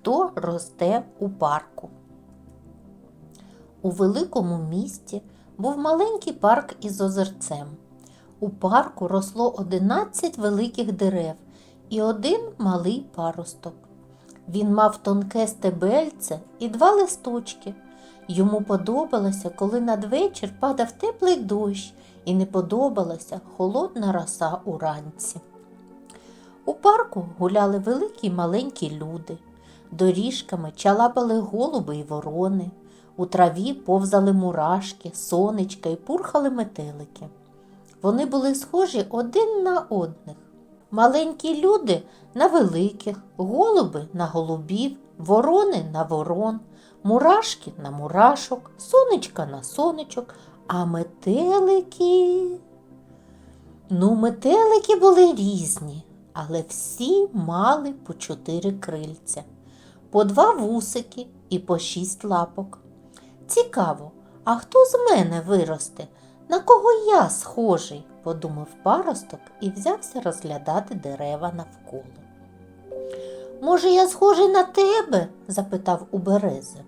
хто росте у парку. У великому місті був маленький парк із озерцем. У парку росло 11 великих дерев і один малий паросток. Він мав тонке стебельце і два листочки. Йому подобалося, коли надвечір падав теплий дощ, і не подобалася холодна роса уранці. У парку гуляли великі й маленькі люди. Доріжками чалапали голуби й ворони. У траві повзали мурашки, сонечка і пурхали метелики. Вони були схожі один на одних. Маленькі люди на великих, голуби на голубів, ворони на ворон, мурашки на мурашок, сонечка на сонечок, а метелики. Ну, метелики були різні, але всі мали по чотири крильця, по два вусики і по шість лапок. Цікаво, а хто з мене виросте? На кого я схожий? подумав паросток і взявся розглядати дерева навколо. Може, я схожий на тебе? запитав у берези.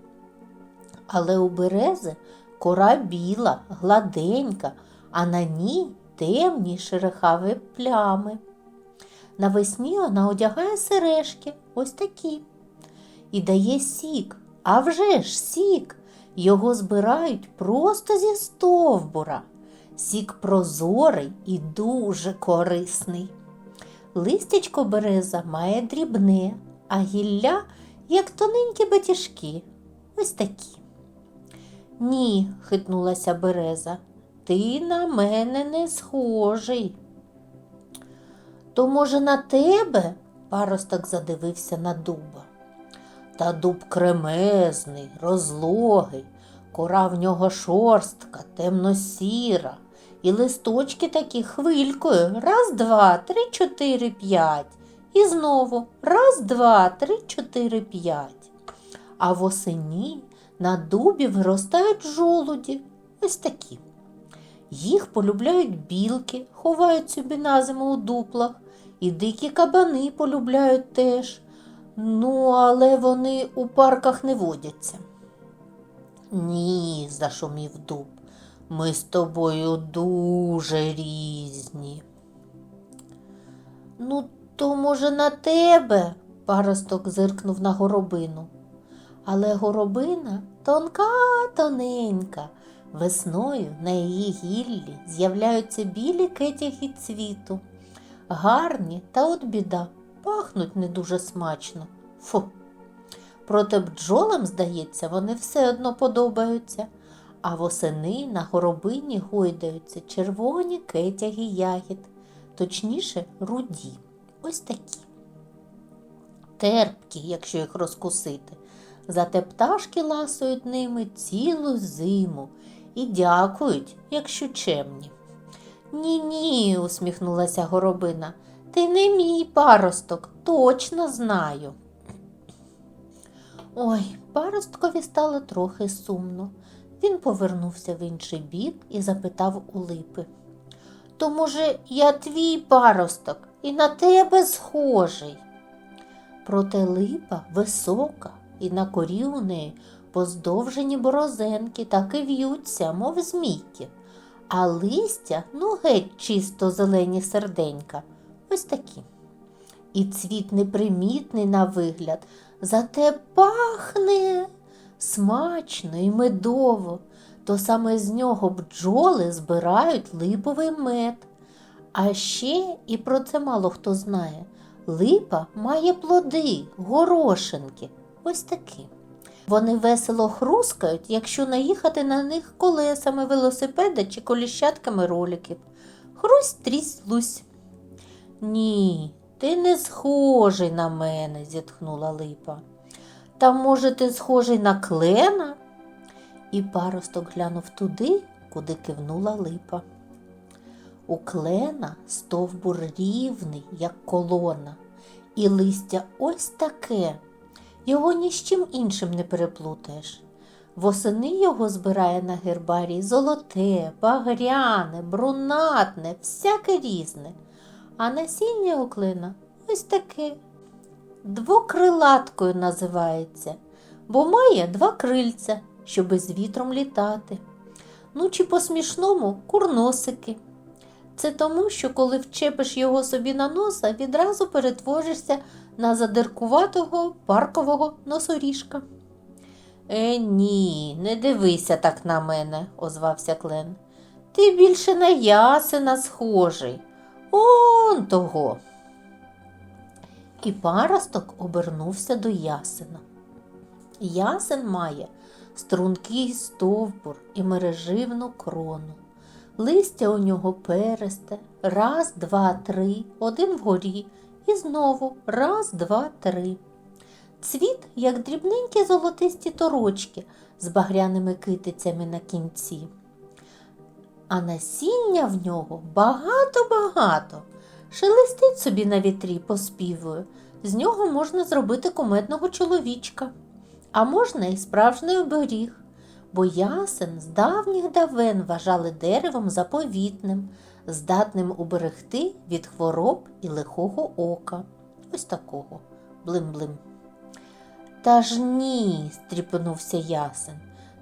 Але у берези кора біла, гладенька, а на ній темні шерехаві плями. Навесні вона одягає сережки, ось такі, і дає сік, а вже ж сік. Його збирають просто зі стовбура. Сік прозорий і дуже корисний. Листячко береза має дрібне, а гілля, як тоненькі батіжки. Ось такі. Ні, хитнулася береза, ти на мене не схожий. То, може, на тебе? паросток задивився на дуба. Та дуб кремезний, розлогий, кора в нього шорстка, темно-сіра, і листочки такі хвилькою раз, два, три, чотири, п'ять. І знову раз, два, три, чотири, п'ять. А восені на дубі виростають жолуді, ось такі. Їх полюбляють білки, ховають собі на зиму у дуплах, і дикі кабани полюбляють теж. Ну, але вони у парках не водяться. Ні, зашумів дуб. Ми з тобою дуже різні. Ну, то, може, на тебе? паросток зиркнув на горобину. Але горобина тонка, тоненька. Весною на її гіллі з'являються білі кетяги цвіту. Гарні, та от біда, пахнуть не дуже смачно. Фу. Проте бджолам, здається, вони все одно подобаються, а восени на горобині гойдаються червоні кетяги ягід, точніше, руді. Ось такі. Терпкі, якщо їх розкусити. Зате пташки ласують ними цілу зиму і дякують, якщо чемні. Ні, ні, усміхнулася горобина. Ти не мій паросток, точно знаю. Ой, паросткові стало трохи сумно. Він повернувся в інший бік і запитав у липи. То, може, я твій паросток і на тебе схожий. Проте липа висока, і на корі у неї поздовжені борозенки так і в'ються, мов змійки, а листя, ну, геть чисто зелені серденька, ось такі. І цвіт непримітний на вигляд, зате пахне смачно і медово, то саме з нього бджоли збирають липовий мед. А ще, і про це мало хто знає, липа має плоди, горошинки, ось такі. Вони весело хрускають, якщо наїхати на них колесами велосипеда чи коліщатками роликів. Хрусь трісь лусь. Ні, ти не схожий на мене, зітхнула липа. Та, може, ти схожий на клена? І паросток глянув туди, куди кивнула липа. У клена стовбур рівний, як колона, і листя ось таке. Його ні з чим іншим не переплутаєш. Восени його збирає на гербарії золоте, багряне, брунатне, всяке різне, а насіння у клина ось таке. двокрилаткою називається, бо має два крильця, щоби з вітром літати. Ну чи по-смішному курносики. Це тому, що коли вчепиш його собі на носа, відразу перетворишся на задиркуватого паркового носоріжка. Е, ні, не дивися так на мене, озвався Клен. Ти більше на ясена схожий. Он того. І паросток обернувся до ясена. Ясен має стрункий стовбур і мереживну крону. Листя у нього пересте, раз, два, три, один вгорі, і знову раз, два, три. Цвіт, як дрібненькі золотисті торочки з багряними китицями на кінці. А насіння в нього багато-багато. Шелестить собі на вітрі поспівує. З нього можна зробити куметного чоловічка, а можна і справжній оберіг, бо ясен з давніх давен вважали деревом заповітним, здатним уберегти від хвороб і лихого ока. Ось такого блим-блим. Та ж ні, стріпенувся ясен.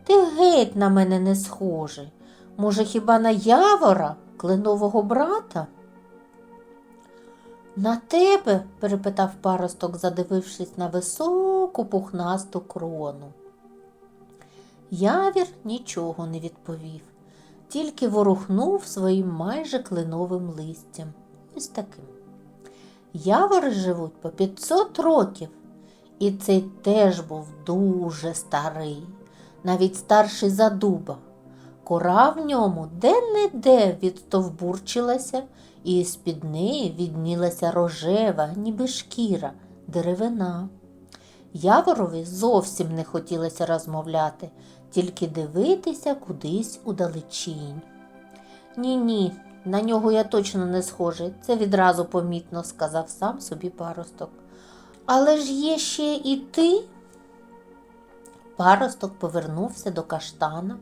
Ти геть на мене не схожий. Може, хіба на явора, кленового брата? На тебе? перепитав паросток, задивившись на високу пухнасту крону. Явір нічого не відповів, тільки ворухнув своїм майже кленовим листям. Ось таким. Явори живуть по 500 років, і цей теж був дуже старий, навіть старший за дуба. Кора в ньому де-не-де відтовбурчилася, і з-під неї віднілася рожева, ніби шкіра, деревина. Яворові зовсім не хотілося розмовляти, тільки дивитися кудись удалечінь. Ні, ні, на нього я точно не схожий, це відразу помітно, сказав сам собі паросток. Але ж є ще і ти. Паросток повернувся до каштана,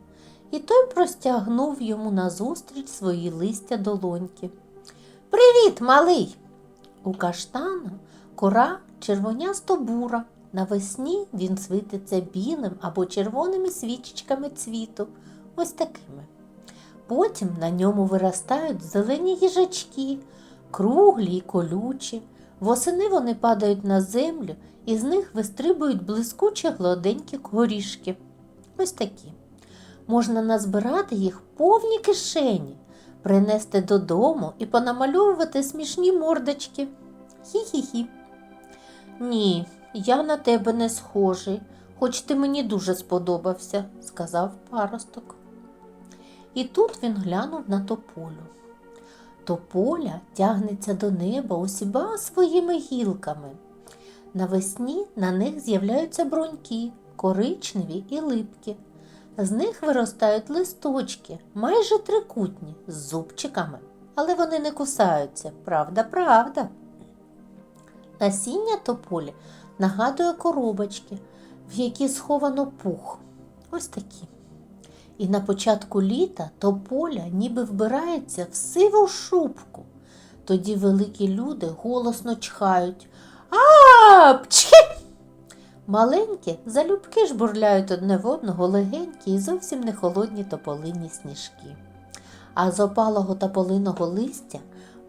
і той простягнув йому назустріч свої листя долоньки. Привіт, малий! У каштана кора червонясто бура. Навесні він світиться білим або червоними свічечками цвіту, ось такими. Потім на ньому виростають зелені їжачки, круглі й колючі. Восени вони падають на землю, і з них вистрибують блискучі гладенькі горішки. Ось такі. Можна назбирати їх повні кишені, принести додому і понамальовувати смішні мордочки. Хі-хі-хі. Ні, я на тебе не схожий, хоч ти мені дуже сподобався, сказав паросток. І тут він глянув на тополю. Тополя тягнеться до неба усіма своїми гілками. Навесні на них з'являються броньки, коричневі і липкі. З них виростають листочки, майже трикутні, з зубчиками, але вони не кусаються. Правда, правда. Насіння тополі нагадує коробочки, в які сховано пух. Ось такі. І на початку літа тополя ніби вбирається в сиву шубку. Тоді великі люди голосно чхають. А, пчхи! Маленькі залюбки жбурляють одне в одного легенькі і зовсім не холодні тополині сніжки. А з опалого тополиного листя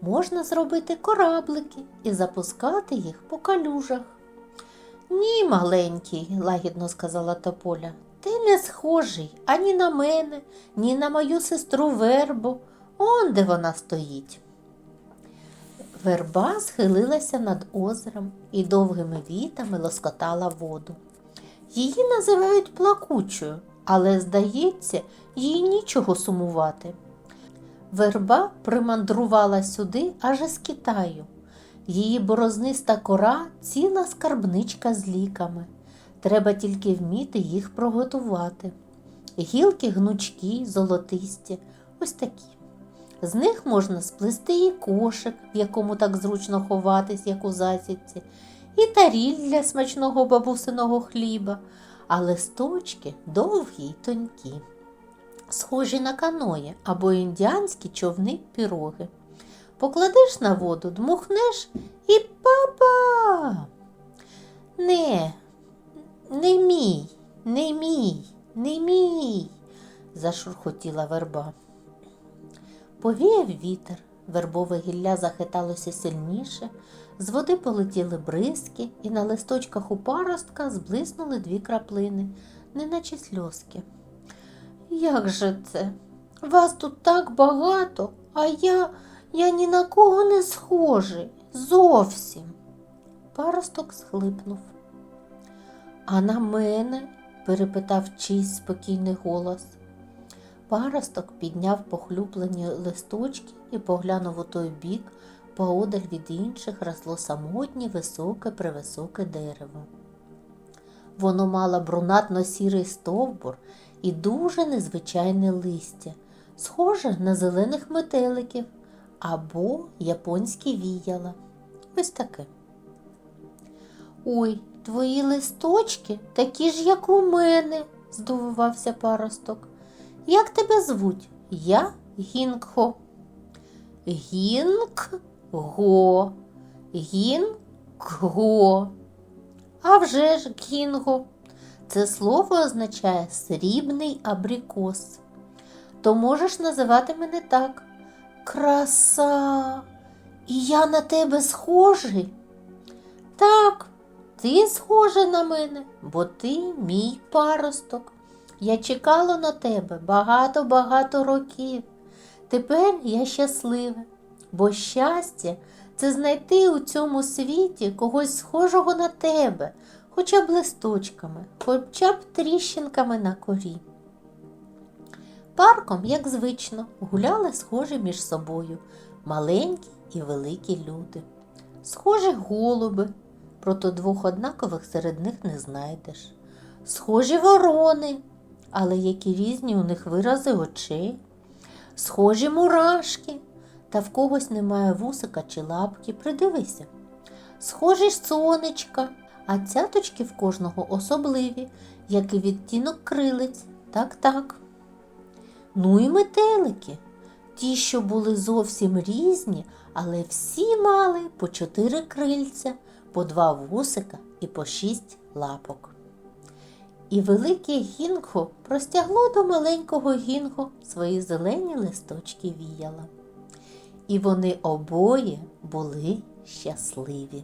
можна зробити кораблики і запускати їх по калюжах. Ні, маленький, лагідно сказала тополя, ти не схожий ані на мене, ні на мою сестру вербу. Он де вона стоїть. Верба схилилася над озером і довгими вітами лоскотала воду. Її називають плакучою, але, здається, їй нічого сумувати. Верба примандрувала сюди аж із Китаю. Її борозниста кора ціла скарбничка з ліками. Треба тільки вміти їх приготувати. Гілки гнучкі, золотисті, ось такі. З них можна сплести і кошик, в якому так зручно ховатись, як у засідці, і таріль для смачного бабусиного хліба, а листочки довгі й тонкі, схожі на каної або індіанські човни піроги. Покладеш на воду, дмухнеш і папа. Не, не мій, не мій, не мій, зашурхотіла верба. Повіяв вітер, вербове гілля захиталося сильніше, з води полетіли бризки, і на листочках у паростка зблиснули дві краплини, неначе сльозки. Як же це? Вас тут так багато, а я, я ні на кого не схожий. Зовсім. Паросток схлипнув. А на мене? перепитав чийсь спокійний голос. Паросток підняв похлюплені листочки і поглянув у той бік, поодаль від інших росло самотнє високе превисоке дерево. Воно мало брунатно-сірий стовбур і дуже незвичайне листя, схоже на зелених метеликів або японські віяла. Ось таке. Ой, твої листочки такі ж, як у мене, здивувався паросток. Як тебе звуть? Я Гінгхо. Гінг-го. Гінг-го. А вже ж Гінго. Це слово означає срібний абрикос. То можеш називати мене так. Краса. І я на тебе схожий? Так, ти схожий на мене, бо ти мій паросток. Я чекала на тебе багато-багато років. Тепер я щаслива, бо щастя це знайти у цьому світі когось схожого на тебе, хоча б листочками, хоча б тріщинками на корі. Парком, як звично, гуляли схожі між собою маленькі і великі люди. Схожі голуби, проте двох однакових серед них не знайдеш. Схожі ворони, але які різні у них вирази очей. Схожі мурашки, та в когось немає вусика чи лапки, придивися. Схожі сонечка, а цяточки в кожного особливі, як і відтінок крилиць. Так-так. Ну і метелики. Ті, що були зовсім різні, але всі мали по чотири крильця, по два вусика і по шість лапок. І велике гінго простягло до маленького гінго свої зелені листочки віяла. І вони обоє були щасливі.